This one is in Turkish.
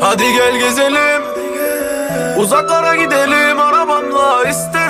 Hadi gel gezelim. Uzaklara gidelim. Arabamla İstersen